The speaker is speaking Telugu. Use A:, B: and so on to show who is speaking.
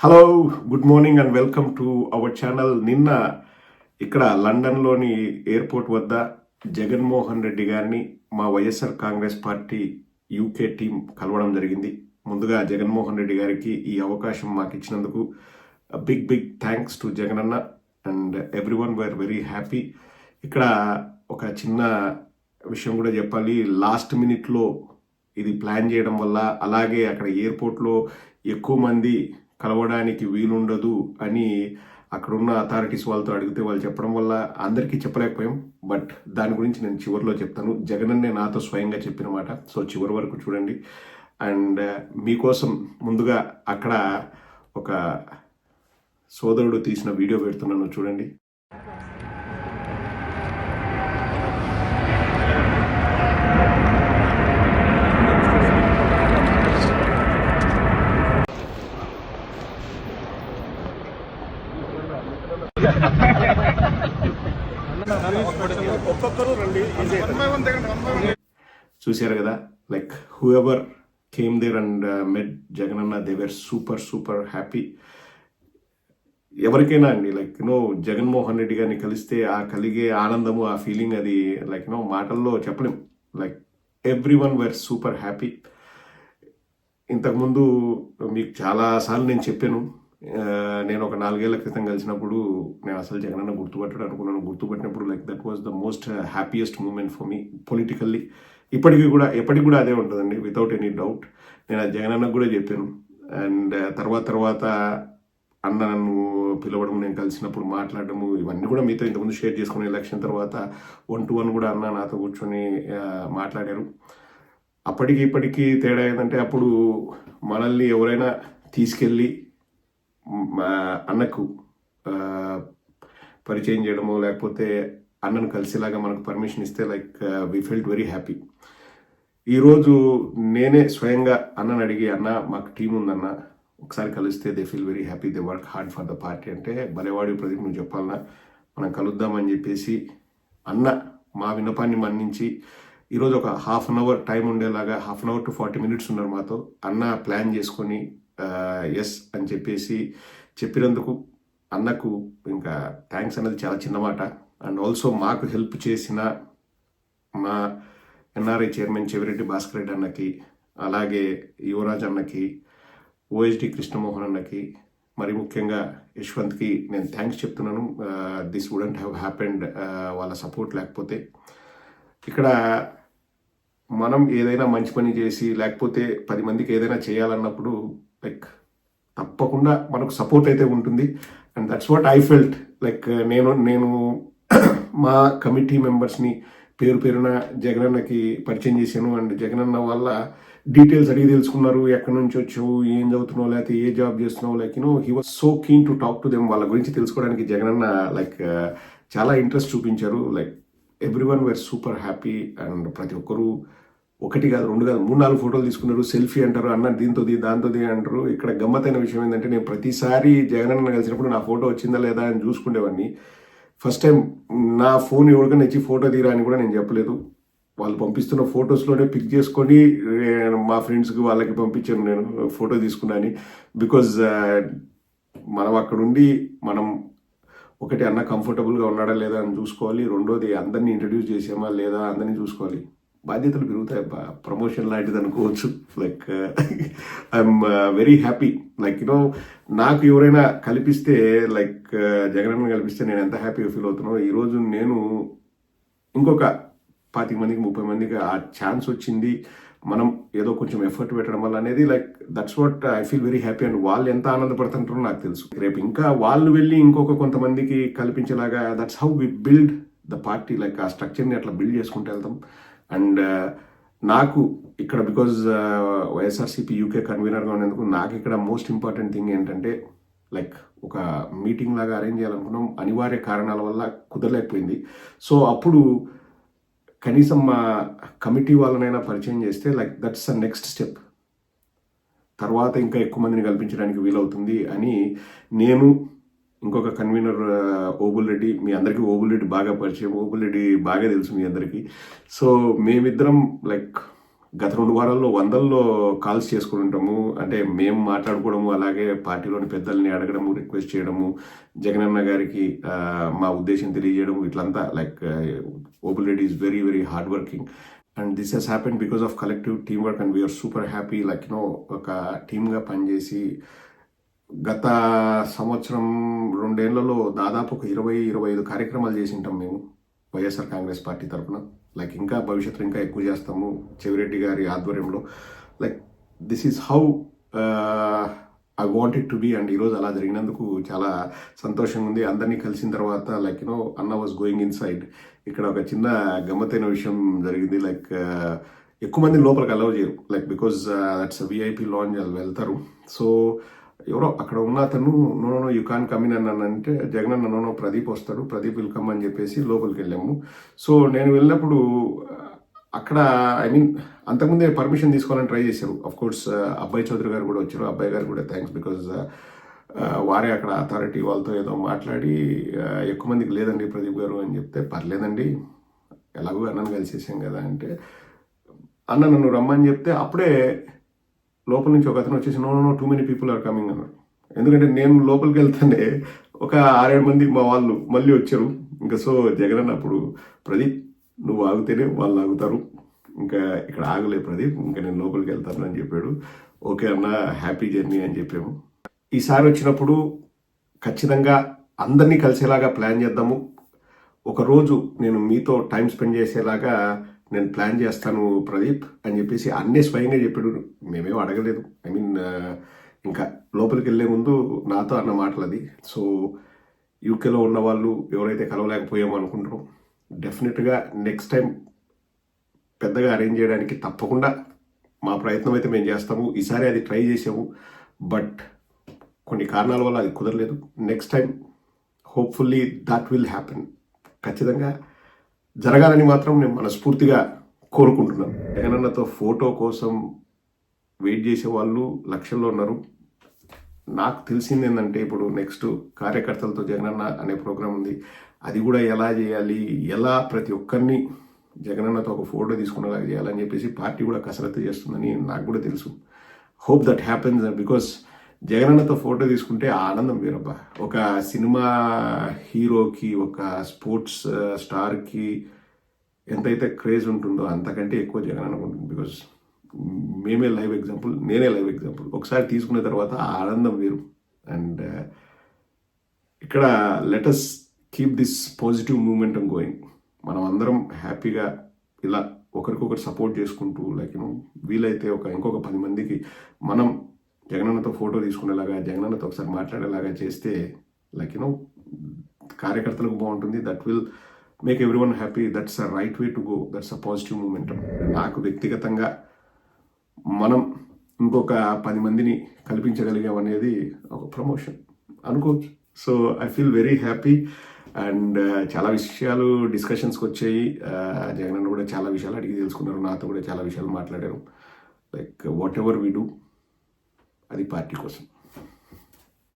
A: Hello good morning and welcome to our channel నిన్న ఇక్కడ లండన్లోని ఎయిర్పోర్ట్ వద్ద జగన్మోహన్ రెడ్డి గారిని మా YSR Congress party UK team కలవడం జరిగింది. ముందుగా జగన్మోహన్ రెడ్డి గారికి ఈ అవకాశం మాకు ఇచ్చినందుకు big big thanks to Jagan అన్న and everyone were very happy ఇక్కడ ఒక చిన్న విషయం కూడా చెప్పాలి. లాస్ట్ మినిట్లో ఇది ప్లాన్ చేయడం వల్ల అలాగే అక్కడ ఎయిర్పోర్ట్లో ఎక్కువ మంది కలవడానికి వీలుండదు అని అక్కడున్న అథారిటీస్ వాళ్ళతో అడిగితే వాళ్ళు చెప్పడం వల్ల అందరికీ చెప్పలేకపోయాం. బట్ దాని గురించి నేను చివరిలో చెప్తాను. జగనన్నే నాతో స్వయంగా చెప్పిన మాట. సో చివరి వరకు చూడండి. అండ్ uh, మీకోసం ముందుగా అక్కడ ఒక సోదరుడు తీసిన వీడియో పెడుతున్నాను చూడండి ఒక్కొక్కరు రండి చూశారు కదా like whoever came there and met Jagan అన్న దే సూపర్ సూపర్ హ్యాపీ ఎవరికైనా అండి లైక్ నో జగన్మోహన్ రెడ్డి గారిని కలిస్తే ఆ కలిగే ఆనందము ఆ ఫీలింగ్ అది లైక్ నో మాటల్లో చెప్పలేం. Like everyone were super happy ఇంతకుముందు మీకు చాలాసార్లు నేను చెప్పాను నేను ఒక నాలుగేళ్ళ క్రితం కలిసినప్పుడు నేను అసలు జగనన్న గుర్తుపట్టడం అనుకున్నాను. గుర్తుపట్టినప్పుడు like that was the most happiest moment for me politically ఇప్పటికీ కూడా ఎప్పటికి కూడా అదే ఉంటుందండి వితౌట్ ఎనీ డౌట్ నేను ఆ జగనన్నకు కూడా చెప్పాను. అండ్ uh, తర్వాత తర్వాత అన్న నన్ను పిలవడం నేను కలిసినప్పుడు మాట్లాడడము ఇవన్నీ కూడా మీతో ఇంతకుముందు షేర్ చేసుకునే ఎలక్షన్ తర్వాత వన్ టు వన్ కూడా అన్న నాతో కూర్చొని మాట్లాడారు. అప్పటికి ఇప్పటికీ తేడా ఏంటంటే అప్పుడు మనల్ని ఎవరైనా తీసుకెళ్ళి అన్నకు పరిచయం చేయడము లేకపోతే అన్నను కలిసేలాగా మనకు పర్మిషన్ ఇస్తే like we felt very happy ఈరోజు నేనే స్వయంగా అన్నని అడిగి అన్న మాకు టీం ఉందన్న ఒకసారి కలిస్తే they feel very happy they work hard for the party అంటే బలేవాడి ప్రదీప్ నువ్వు చెప్పాలన్నా మనం కలుద్దామని చెప్పేసి అన్న మా విన్నపాన్ని మన్నించి ఈరోజు ఒక హాఫ్ అన్ అవర్ టైం ఉండేలాగా half an hour to forty minutes ఉన్నారు మాతో అన్న ప్లాన్ చేసుకొని ఎస్ అని చెప్పేసి చెప్పినందుకు అన్నకు ఇంకా థ్యాంక్స్ అనేది చాలా చిన్నమాట అండ్ ఆల్సో మాకు హెల్ప్ చేసిన మా ఎన్ఆర్ఐ చైర్మన్ చెవిరెడ్డి భాస్కర్ రెడ్డి అన్నకి అలాగే యువరాజ్ అన్నకి ఓఎస్డి కృష్ణమోహన్ అన్నకి మరి ముఖ్యంగా యశ్వంత్కి నేను థ్యాంక్స్ చెప్తున్నాను. దిస్ వుడెంట్ హ్యావ్ హ్యాపెండ్ వాళ్ళ సపోర్ట్ లేకపోతే. ఇక్కడ మనం ఏదైనా మంచి పని చేసి లేకపోతే పది మందికి ఏదైనా చేయాలన్నప్పుడు లైక్ తప్పకుండా మనకు సపోర్ట్ అయితే ఉంటుంది. And that's what I felt like నేను నేను మా కమిటీ మెంబర్స్ని పేరు పేరున జగనన్నకి పరిచయం చేశాను. అండ్ జగనన్న వల్ల డీటెయిల్స్ అడిగి తెలుసుకున్నారు. ఎక్కడి నుంచి వచ్చావు? ఏం చదువుతున్నావు? లేకపోతే ఏ జాబ్ చేస్తున్నావు? Like you know he was so keen to talk to them వాళ్ళ గురించి తెలుసుకోవడానికి జగనన్న లైక్ uh, చాలా ఇంట్రెస్ట్ చూపించారు. Like everyone were super happy and ప్రతి ఒక్కరూ ఒకటి కాదు రెండు కాదు మూడు నాలుగు ఫోటోలు తీసుకున్నారు. సెల్ఫీ అంటారు అన్న దీంతో ది దాంతో అంటారు. ఇక్కడ గమ్మతైన విషయం ఏంటంటే నేను ప్రతిసారి జగనన్న కలిసినప్పుడు నా ఫోటో వచ్చిందా లేదా అని చూసుకునేవాడిని. ఫస్ట్ టైం నా ఫోన్ ఎవరికైనా ఇచ్చి ఫోటో తీరా అని కూడా నేను చెప్పలేదు. వాళ్ళు పంపిస్తున్న ఫొటోస్లోనే పిక్ చేసుకొని మా ఫ్రెండ్స్కి వాళ్ళకి పంపించాను నేను ఫోటో తీసుకున్నాను బికాజ్ మనం అక్కడ ఉండి మనం ఒకటి అన్న కంఫర్టబుల్గా ఉన్నాడా లేదా అని చూసుకోవాలి. రెండోది అందరినీ ఇంట్రడ్యూస్ చేసామా లేదా అందరినీ చూసుకోవాలి. బాధ్యతలు పెరుగుతాయి. ప్రమోషన్ లాంటిది అనుకోవచ్చు. Like I'm very happy like you know నాకు ఎవరైనా కల్పిస్తే లైక్ uh, జగనన్న కల్పిస్తే నేను ఎంత హ్యాపీగా ఫీల్ అవుతున్నానో ఈరోజు నేను ఇంకొక పాతిక మందికి ముప్పై మందికి ఆ ఛాన్స్ వచ్చింది. మనం ఏదో కొంచెం ఎఫర్ట్ పెట్టడం వల్ల అనేది like that's what I feel very happy and వాళ్ళు ఎంత ఆనందపడుతుంటారో నాకు తెలుసు. రేపు ఇంకా వాళ్ళు వెళ్ళి ఇంకొక కొంతమందికి కల్పించేలాగా that's how we build the party like ఆ స్ట్రక్చర్ని అట్లా బిల్డ్ చేసుకుంటూ వెళ్తాం. అండ్ uh, నాకు ఇక్కడ బికాజ్ వైఎస్ఆర్సీపీ యూకే కన్వీనర్గా ఉన్నందుకు నాకు ఇక్కడ మోస్ట్ ఇంపార్టెంట్ థింగ్ ఏంటంటే లైక్ ఒక మీటింగ్ లాగా అరేంజ్ చేయాలనుకున్నాం. అనివార్య కారణాల వల్ల కుదరలేకపోయింది. సో అప్పుడు కనీసం మా కమిటీ వాళ్ళనైనా పరిచయం చేస్తే like that's a next step తర్వాత ఇంకా ఎక్కువ మందిని కల్పించడానికి వీలవుతుంది అని నేను ఇంకొక కన్వీనర్ ఓబుల్ రెడ్డి. మీ అందరికీ ఓబుల్ రెడ్డి బాగా పరిచయం. ఓబుల్ రెడ్డి బాగా తెలుసు మీ అందరికీ. సో మేమిద్దరం లైక్ గత రెండు వారాల్లో వందల్లో కాల్స్ చేసుకుని ఉంటాము. అంటే మేము మాట్లాడుకోవడము అలాగే పార్టీలోని పెద్దల్ని అడగడము రిక్వెస్ట్ చేయడము జగనన్న గారికి మా ఉద్దేశం తెలియజేయడము ఇట్లంతా like Obul Reddy is very very hard working. And this has happen because of collective team work and we're super happy. Like you know ఒక టీమ్గా పనిచేసి గత సంవత్సరం రెండేళ్ళలో దాదాపు ఒక ఇరవై ఇరవై ఐదు కార్యక్రమాలు చేసింటాం మేము వైఎస్ఆర్ కాంగ్రెస్ పార్టీ తరఫున లైక్ ఇంకా భవిష్యత్తులో ఇంకా ఎక్కువ చేస్తాము చెవిరెడ్డి గారి ఆధ్వర్యంలో. Like this is how I wanted to be and ఈరోజు అలా జరిగినందుకు చాలా సంతోషంగా ఉంది. అందరినీ కలిసిన తర్వాత లైక్ యూనో అన్న వాజ్ గోయింగ్ ఇన్ సైడ్ ఇక్కడ ఒక చిన్న గమ్మత్తైన విషయం జరిగింది. లైక్ uh, ఎక్కువ మంది లోపలికి అలౌ చేయరు. Like because that's VIP lounge వెళ్తారు. సో ఎవరో అక్కడ ఉన్న అతను no no you can come in అని అంటే జగన్ అన్న నో నో ప్రదీప్ వస్తాడు ప్రదీప్ విల్కమ్ అని చెప్పేసి లోపలికి వెళ్ళాము. సో నేను వెళ్ళినప్పుడు అక్కడ ఐ మీన్ అంతకుముందే పర్మిషన్ తీసుకోవాలని ట్రై చేశారు. అఫ్ కోర్స్ uh, అబ్బాయి చౌదరి గారు కూడా వచ్చారు. అబ్బాయి గారు కూడా థ్యాంక్స్ బికాజ్ uh, uh, వారే అక్కడ అథారిటీ వాళ్ళతో ఏదో మాట్లాడి ఎక్కువ మందికి లేదండి ప్రదీప్ గారు అని చెప్తే పర్లేదండి ఎలాగో అన్నను కలిసేసాం కదా అంటే అన్న నన్ను రమ్మని చెప్తే అప్పుడే లోపల నుంచి ఒక అతను వచ్చేసి no no too many people are coming అన్నారు ఎందుకంటే నేను లోపలికి వెళ్తానే ఒక ఆరేడు మంది మా వాళ్ళు మళ్ళీ వచ్చారు. ఇంకా సో జగన్ అన్న అప్పుడు ప్రదీప్ నువ్వు ఆగితేనే వాళ్ళు ఆగుతారు. ఇంకా ఇక్కడ ఆగలే ప్రదీప్ ఇంకా నేను లోపలికి వెళ్తాను అని చెప్పాడు. ఓకే అన్న హ్యాపీ జర్నీ అని చెప్పాము. ఈసారి వచ్చినప్పుడు ఖచ్చితంగా అందరినీ కలిసేలాగా ప్లాన్ చేద్దాము. ఒకరోజు నేను మీతో టైం స్పెండ్ చేసేలాగా నేను ప్లాన్ చేస్తాను ప్రదీప్ అని చెప్పేసి అన్నీ స్వయంగా చెప్పాడు. మేమేం అడగలేదు. ఐ మీన్ ఇంకా లోపలికి వెళ్ళే ముందు నాతో అన్న మాటలు అది సో యూకేలో ఉన్న వాళ్ళు ఎవరైతే కలవలేకపోయామో అనుకుంటారో. డెఫినెట్గా నెక్స్ట్ టైం పెద్దగా అరేంజ్ చేయడానికి తప్పకుండా మా ప్రయత్నం అయితే మేము చేస్తాము. ఈసారి అది ట్రై చేసాము. బట్ కొన్ని కారణాల వల్ల అది కుదరలేదు. Next time hopefully that will happen ఖచ్చితంగా జరగాలని మాత్రం నేను మనస్ఫూర్తిగా కోరుకుంటున్నాను. జగనన్నతో ఫోటో కోసం వెయిట్ చేసే వాళ్ళు లక్షల్లో ఉన్నారు. నాకు తెలిసింది ఏంటంటే ఇప్పుడు నెక్స్ట్ కార్యకర్తలతో జగనన్న అనే ప్రోగ్రాం ఉంది. అది కూడా ఎలా చేయాలి? ఎలా ప్రతి ఒక్కరిని జగనన్నతో ఒక ఫోటో తీసుకునేలాగా చేయాలని చెప్పేసి పార్టీ కూడా కసరత్తు చేస్తుందని నాకు కూడా తెలుసు. హోప్ దట్ హ్యాపెన్స్ బికాస్ జగనన్నతో ఫోటో తీసుకుంటే ఆనందం వేరబ్బా. ఒక సినిమా హీరోకి ఒక స్పోర్ట్స్ స్టార్కి ఎంతైతే క్రేజ్ ఉంటుందో అంతకంటే ఎక్కువ జగనన్న ఉంటుంది. బికాజ్ మేమే లైవ్ ఎగ్జాంపుల్ నేనే లైవ్ ఎగ్జాంపుల్. ఒకసారి తీసుకున్న తర్వాత ఆ ఆనందం వేరు. అండ్ ఇక్కడ let us keep this positive moment going. మనం అందరం హ్యాపీగా ఇలా ఒకరికొకరు సపోర్ట్ చేసుకుంటూ లైక్ యూనో వీలైతే ఒక ఇంకొక పది మందికి మనం జగనన్నతో ఫోటో తీసుకునేలాగా జగనన్నతో ఒకసారి మాట్లాడేలాగా చేస్తే లైక్ యూనో కార్యకర్తలకు బాగుంటుంది. That will make everyone happy that's a right way to go that's a positive moment నాకు వ్యక్తిగతంగా మనం ఇంకొక పది మందిని కల్పించగలిగాం అనేది ఒక ప్రమోషన్ అనుకోవచ్చు. So I feel very happy and చాలా విషయాలు డిస్కషన్స్కి వచ్చాయి. Uh, జగనన్న జగన్ కూడా చాలా విషయాలు అడిగి తెలుసుకున్నారు. నాతో కూడా చాలా విషయాలు మాట్లాడారు. Like whatever we do అది పార్టీ కోసం.